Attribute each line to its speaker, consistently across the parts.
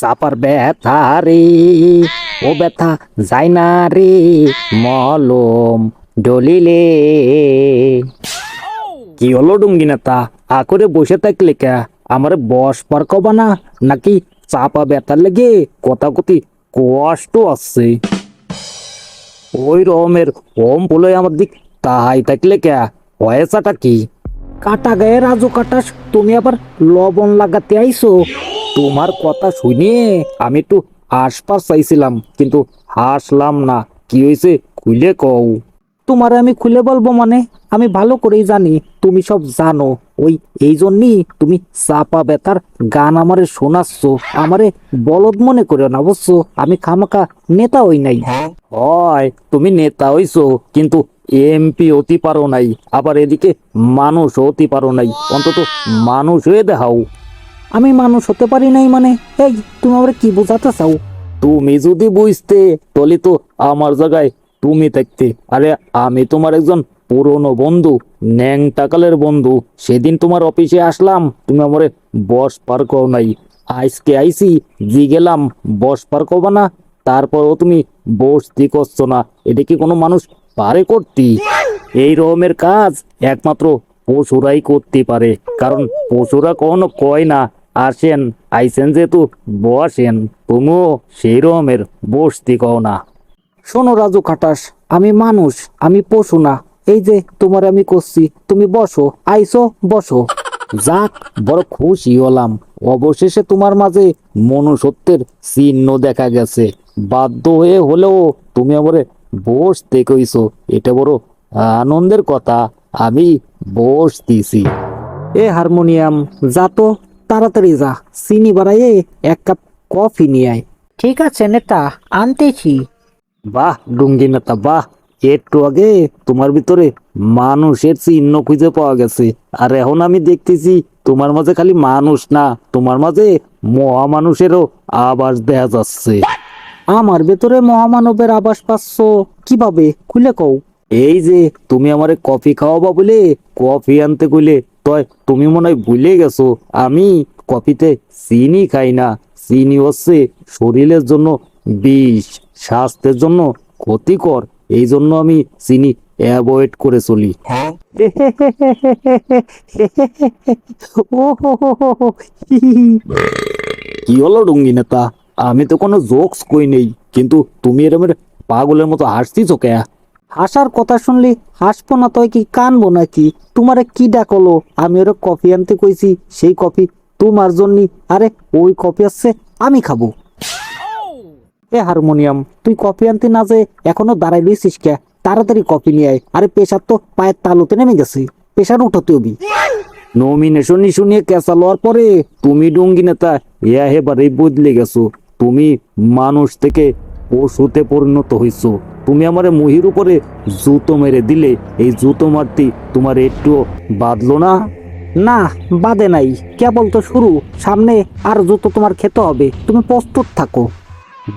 Speaker 1: চাপার ব্যথা রে। ও ব্যথা যায় না রে, মলম ডলিলে। কি হলো ডুঙ্গি নেতা? আকরে বসে থাকলে কে? আমার বস পার কবা না? নাকি চাপা ব্যথার লেগে কথা কথি কষ্ট আসছে ওই রকমের ওম বলে আমার দিক তাই থাকলে কে? হয়েছাটা কি? কাটা গায়ে রাজু কাটাস, তুমি আবার লবণ লাগাতে আইছো তোমার কথা শুনে আমি একটু আশপাশ চাইছিলাম কিন্তু হাসলাম না। কি হয়েছে? খুলে কও। তোমার আমি খুলে বলব মানে? আমি ভালো করেই জানি তুমি সব জানো। ওই এই জন্যই তুমি চাপা বেতার গান আমারে শোনাচ্ছ আমারে বলদ মনে করে না বুঝছ? আমি খামাকা নেতা হই নাই। হয়। তুমি নেতা হইছো কিন্তু এমপি হতে পারো নাই আবার এদিকে মানুষ হতে পারো নাই। অন্তত মানুষ হয়ে দেখাও। আমি মানুষ হতে পারি নাই মানে। এই, তুমি আমার কি বোঝাতে চাও? তুমি যদি বুঝতে, তাহলে তো আমার জায়গায় তুমি থাকতে। আরে, আমি তোমার একজন পুরনো বন্ধু ন্যাং টাকালের বন্ধু। সেদিন তোমার অফিসে আসলাম, তুমি আমারে বস পার কও নাই। আজকে আইসি জি গেলাম, বস পার করবা না, তারপরও তুমি বসতি করছ না। এটা কি কোনো মানুষ পারে করতি? এই রকমের কাজ একমাত্র পশুরাই করতে পারে, কারণ পশুরা কখনো কয় না আসেন, আইসেন যেহেতু বসেন, তুমিও সেই রকমের বসতি কও না। শোনো রাজু খাটাস, আমি মানুষ, আমি পশু না। এই যে তোমার আমি করছি, তুমি বসো, আইসো, বসো। যাক, বড় খুশি হলাম। অবশেষে তোমার মাঝে মনুষ্যত্বের চিহ্ন দেখা গেছে। বাধ্য হয়ে হলেও তুমি আমারে বসতে কইছো, এটা বড় আনন্দের কথা। আমি বসতেছি। এ হারমোনিয়াম, যা তো তাড়াতাড়ি যা। চিনি বাড়াইয়ে এক কাপ কফি নিয়ে আয়।
Speaker 2: ঠিক আছে নেতা। আনতেছি।
Speaker 1: বাহ ডুঙ্গি নেতা বাহ। একটু আগে তোমার ভিতরে মানুষের চিহ্ন খুঁজে পাওয়া গেছে। আর এখন আমি দেখতেছি তোমার মাঝে খালি মানুষ না তোমার মাঝে মহামানুষেরও আবাস দেখা যাচ্ছে। আমার ভেতরে মহামানবের আবাস পাচ্ছ কীভাবে? খুলে কও। এই যে তুমি আমারে কফি খাওয়াবা বলে কফি আনতে কইলে তয় তুমি মনে হয় ভুলে গেছো আমি কফিতে চিনি খাই না। চিনি হচ্ছে শরীরের জন্য বিষ স্বাস্থ্যের জন্য ক্ষতিকর। এই জন্য আমি চিনি অ্যাভয়েড করে চলি। ও হো হো হো হো, হি হি হি। কি হলো ডুঙ্গি নেতা? আমি তো কোনো জোকস কই নেই কিন্তু তুমি এরমের পাগলের মতো হাসছিস কে? হাসার কথা শুনলি? হাসবো না তো কি? কানবো নাকি? তোমারে কি ডাকলো? আমি ওরা কফি আনতে কইছি, সেই কফি তোমার জন্য আরে, ওই কফি আসছে, আমি খাব। এ হারমোনিয়াম, তুই কফি আনতে না যে এখনও দাঁড়াই রয়েছিস কে? তাড়াতাড়ি কফি নিয়ে আয়। আরে, পেশার তো পায়ের তালুতে নেমে গেছে। পেশার উঠাতে হবি। নমিনেশন ইস্যু নিয়ে কেঁচা লওয়ার পরে তুমি ডুঙ্গি নেতা ইয়া হেবারে বদলে গেছো। তুমি মানুষ থেকে পশুতে পরিণত হইছো। তুমি আমার মহির উপরে জুতো মেরে দিলে এই জুতো মারতে তোমার একটু বাদলো না? না বাদে নাই। কেবল তো শুরু। সামনে আর জুতো তোমার খেতে হবে। তুমি প্রস্তুত থাকো।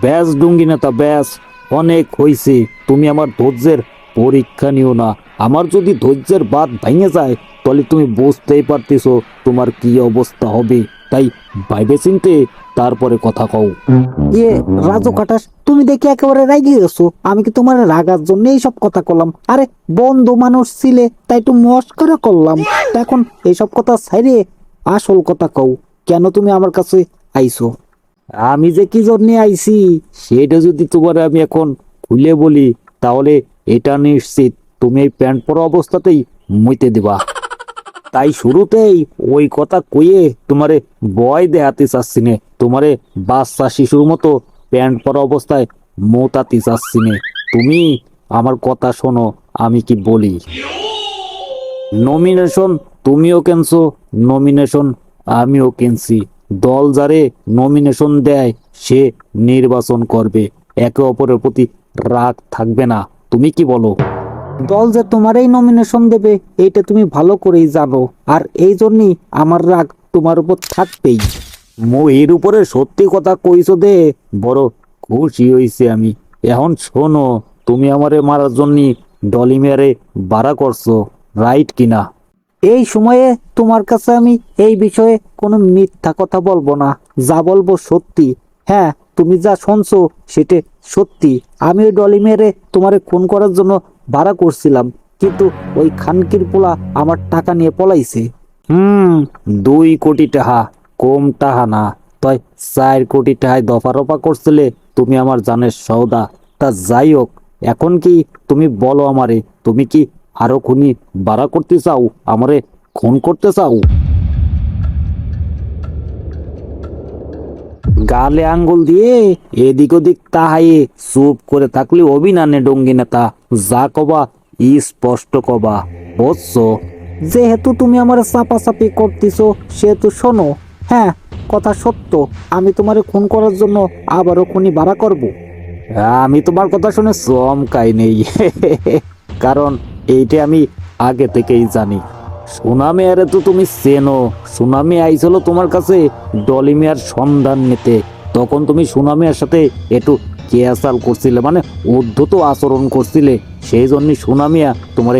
Speaker 1: ব্যাস ডুঙ্গি নেতা ব্যাস। অনেক হইছে। তুমি আমার ধৈর্যের পরীক্ষা নিও না। আমার যদি ধৈর্যের বাদ ভেঙে যায় তাহলে তুমি বুঝতেই পারতেছো তোমার কি অবস্থা হবে। তাই ভাইবে চিনতে তারপরে কথা কও। ইয়ে রাজু কাটাস তুমি দেখি একেবারে রাগি গেছো। আমি কি তোমার রাগার জন্য এইসব কথা করলাম আরে বন্ধু মানুষ ছিলে তাই একটু মস্করা করলাম। এখন এইসব কথা ছাইরে আসল কথা কও। কেন তুমি আমার কাছে আইছো? আমি যে কি জন্য আইছি সেটা যদি তোমার আমি এখন খুলে বলি তাহলে এটা নিশ্চিত। তুমি এই প্যান্ট পরা অবস্থাতেই মুইতে দিবা। তাই শুরুতেই ওই কথা কইয়ে তোমারে বয় দেহাতে চাচ্ছি নে। তোমারে বাচ্চা শিশুর মতো প্যান্ট পরা অবস্থায় মোতাতে চাচ্ছি নে। তুমি আমার কথা শোনো, আমি কি বলি? নমিনেশন তুমিও কেনছো নমিনেশন আমিও কিনছি। দল যারে নমিনেশন দেয়, সে নির্বাচন করবে। একে অপরের প্রতি রাগ থাকবে না। তুমি কি বলো? দল যে তোমারই নমিনেশন দেবে, এইটা তুমি ভালো করেই জানো। আর এই জন্যই আমার রাগ তোমার উপর থাকবেই। এর উপরে সত্যি কথা কইছো দে, বড় খুশি হইছে আমি। এখন শোনো, তুমি আমারে মারার জন্য ডলি মেরে বাড়া করছ রাইট কিনা এই সময়ে তোমার কাছে আমি এই বিষয়ে কোনো মিথ্যা কথা বলব না, যা বলব সত্যি। হ্যাঁ তুমি যা শুনছো সেটা সত্যি। আমি ওই ডলি মেরে তোমারে খুন করার জন্য ভাড়া করছিলাম কিন্তু ওই খানকির পোলা আমার টাকা নিয়ে পলাইছে। হুম। দুই কোটি টাকা কম টাকা না। তাই চার কোটি টাকায় দফা রফা করছিলে তুমি আমার জানের সৌদা তা যাই হোক এখন কি তুমি বলো আমারে তুমি কি আরও খুনি ভাড়া করতে চাও আমারে খুন করতে চাও? গালে আঙ্গুল দিয়ে এদিক ওদিক তাহাইয়ে চুপ করে থাকলে অভিনানে ডঙ্গি নেতা। যা কবা, ই স্পষ্ট কবা। বুঝছ? যেহেতু তুমি আমার চাপাচাপি করতেছো, সেহেতু শোনো হ্যাঁ কথা সত্য, আমি তোমারে খুন করার জন্য আবারও খুনি ভাড়া করব। আমি তোমার কথা শুনে চমকাই নেই, কারণ এইটা আমি আগে থেকেই জানি। সুনামি আরে তো তুমি চেনো, সুনামি আইছিল তোমার কাছে ডলিমিয়ার সন্ধান নিতে। তখন তুমি সুনামিয়ার সাথে একটু কেয়াসাল করছিলে? মানে উদ্ধত আচরণ করছিলে। সেই জন্য সুনামিয়া তোমারে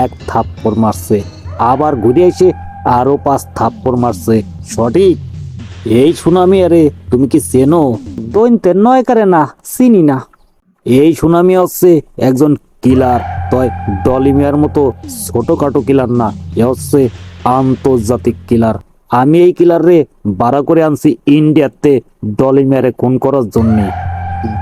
Speaker 1: এক থাপ্পড় মারছে। আবার ঘুরে এসে আরও পাঁচ থাপ্পড় মারছে। সঠিক? এই সুনামি আরে তুমি কি চেনো? দৈন্তের নয় কারে না, চিনি না। এই সুনামি হচ্ছে একজন কিলার, তয় ডলিমিয়ার মতো ছোটখাটো কিলার না। এ হচ্ছে আন্তর্জাতিক কিলার। আমি এই কিলার রে বাড়া করে আনছি ইন্ডিয়াতে ডলিমিয়ারে খুন করার জন্য।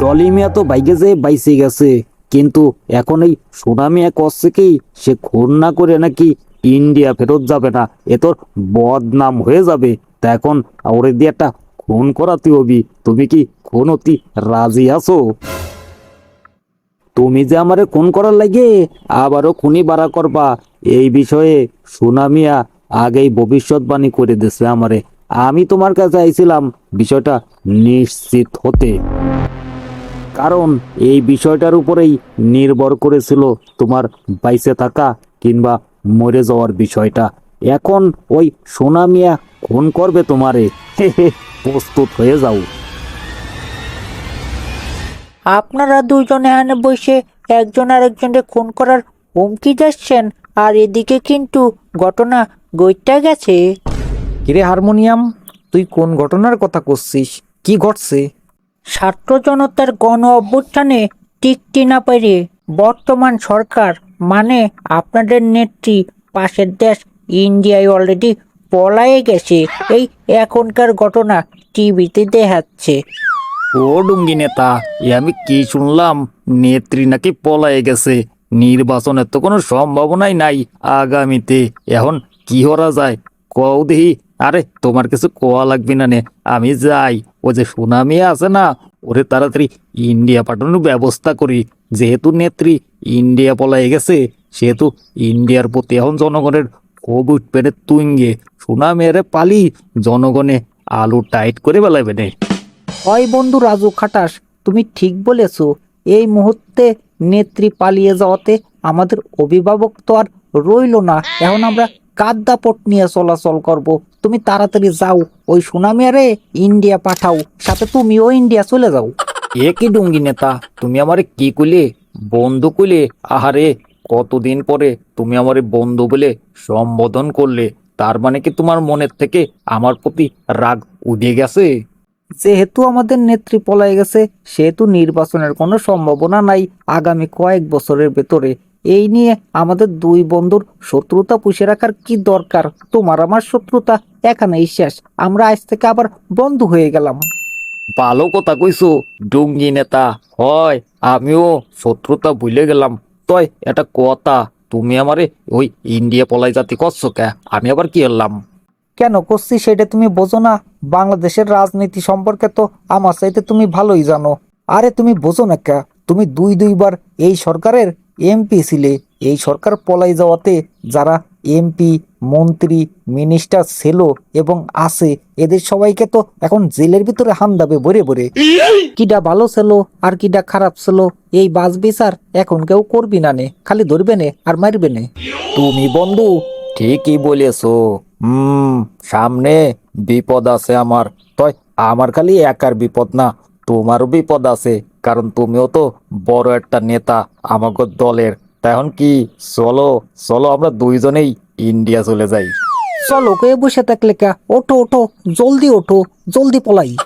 Speaker 1: ডলিমিয়া তো বাইকে যে বাইসে গেছে। কিন্তু এখন এই সুনামিয়া করছে কি সে খুন না করে নাকি ইন্ডিয়া ফেরত যাবে না? এ তোর বদনাম হয়ে যাবে। তা এখন ওরে দিয়ে একটা খুন করাতে হবি। তুমি কি খুন অতি রাজি আছো? তুমি যে আমারে খুন করার লাগে আবারও খুনি বাড়া করবা। এই বিষয়ে সুনামিয়া আগেই ভবিষ্যৎবাণী করে দিছে আমারে। আমি তোমার কাছে আইছিলাম বিষয়টা নিশ্চিত হতে। কারণ এই বিষয়টার উপরেই নির্ভর করেছিল তোমার বাইসে থাকা কিংবা মরে যাওয়ার বিষয়টা। এখন ওই সোনা মিয়া খুন করবে তোমারে। প্রস্তুত হয়ে যাও।
Speaker 2: আপনারা দুজনে এখানে বসে একজন আরেকজনকে খুন করার হুমকি যাচ্ছেন আর এদিকে কিন্তু ঘটনা গইটা গেছে।
Speaker 3: কিরে হারমোনিয়াম তুই কোন ঘটনার কথা করছিস? কি ঘটছে?
Speaker 2: ছাত্র জনতার গণ অভ্যুত্থানে টিকতে না পেরে বর্তমান সরকার মানে আপনাদের নেত্রী, পাশের দেশ ইন্ডিয়ায় অলরেডি পলায়ে গেছে। এই এখনকার ঘটনা টিভিতে দেখাচ্ছে।
Speaker 1: ও ডুঙ্গি নেতা, এ আমি কি শুনলাম? নেত্রী নাকি পলায়ে গেছে। নির্বাচনের তো কোনো সম্ভাবনাই নাই আগামীতে। এখন কি করা যায়? কও দেহি আরে, তোমার কিছু কোয়া লাগবে না নে। আমি যাই। ও যে সুনামি আছে না, ওরে তাড়াতাড়ি ইন্ডিয়া পাঠানোর ব্যবস্থা করি। যেহেতু নেত্রী ইন্ডিয়া পলায়ে গেছে, সেহেতু ইন্ডিয়ার প্রতি এখন জনগণের ক্ষোভ উঠবে তুঙ্গে। সুনামি আরে পালি, জনগণে আলু টাইট করে বেলাবে নে।
Speaker 2: হয় বন্ধু রাজু খাটাস, তুমি ঠিক বলেছ। এই মুহূর্তে নেত্রী পালিয়ে যাওয়াতে আমাদের অভিভাবক তো আর রইল না। এখন আমরা কাদ্দাপট নিয়ে চলাচল করব। তুমি তাড়াতাড়ি যাও ওই সুনামিয়ারে ইন্ডিয়া পাঠাও সাথে তুমিও ইন্ডিয়া চলে যাও।
Speaker 1: এ কি ডুঙ্গি নেতা? তুমি আমারে কি কইলে? বন্ধু কইলে? আহারে কতদিন পরে তুমি আমারে বন্ধু বলে সম্বোধন করলে? তার মানে কি তোমার মনের থেকে আমার প্রতি রাগ উঠে গেছে?
Speaker 2: যেহেতু আমাদের নেত্রী পলায় গেছে সেহেতু নির্বাচনের কোনো সম্ভাবনা নাই আগামী কয়েক বছরের ভেতরে। এই নিয়ে আমাদের দুই বন্ধুর শত্রুতা পুষে রাখার কি দরকার? তোমার আমার শত্রুতা এখানেই শেষ। আমরা আজ থেকে আবার বন্ধু হয়ে গেলাম।
Speaker 1: ভালো কথা কইছো ডুঙ্গি নেতা। হয় আমিও শত্রুতা ভুলে গেলাম। তয় এটা কথা। তুমি আমারে ওই ইন্ডিয়া পলাই জাতি করছ কে? আমি আবার কি হলাম?
Speaker 2: কেন করছি সেটা তুমি বোঝো না? বাংলাদেশের রাজনীতি সম্পর্কে তো আমার চাইতে তুমি ভালোই জানো। আরে তুমি বোঝো না কে? তুমি দুই দুইবার এই সরকারের এমপি ছিলে এই সরকার পলাই যাওয়াতে যারা এমপি মন্ত্রী, মিনিস্টার ছিল এবং আছে, এদের সবাইকে তো এখন জেলের ভিতরে হান্দাবে ভরে ভরে। কিডা ভালো ছিল আর কিডা খারাপ ছিল, এই বাস বিচার এখন কেউ করবি না নে, খালি ধরবে নে আর মারবে নে।
Speaker 1: তুমি বন্ধু ঠিকই বলেছ। হুম সামনে বিপদ আছে আমার। তয়, আমার খালি একার বিপদ না, তোমারও বিপদ আছে। কারণ তুমিও তো বড় একটা নেতা আমাকে দলের। তখন কি? চলো চলো আমরা দুইজনেই ইন্ডিয়া চলে যাই।
Speaker 2: চলো কে বসে থাকলে কা? ওঠো ওঠো, জলদি ওঠো, জলদি পলাই।